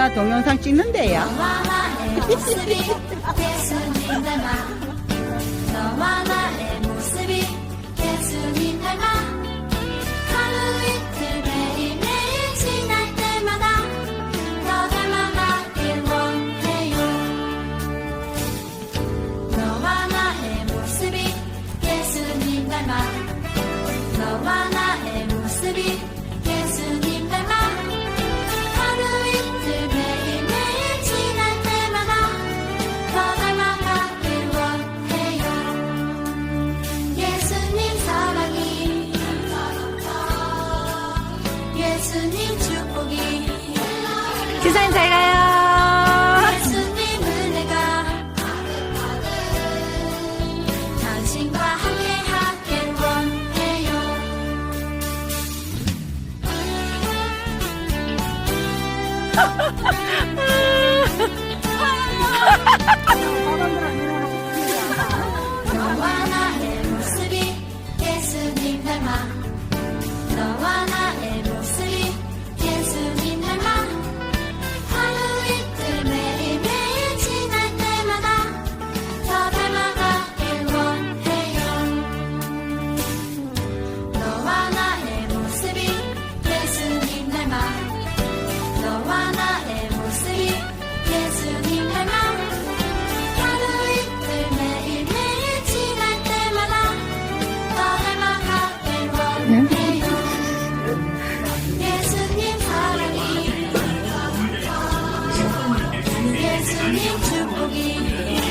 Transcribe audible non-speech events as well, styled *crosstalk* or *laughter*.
나 동영상 찍는데요. *laughs* *laughs* 기사님 잘 가요. 예수님을 내가 당신과 함께 하길 원해요. *laughs* 나와 나의 모습이 예수님 닮아. 예수님 축복이네.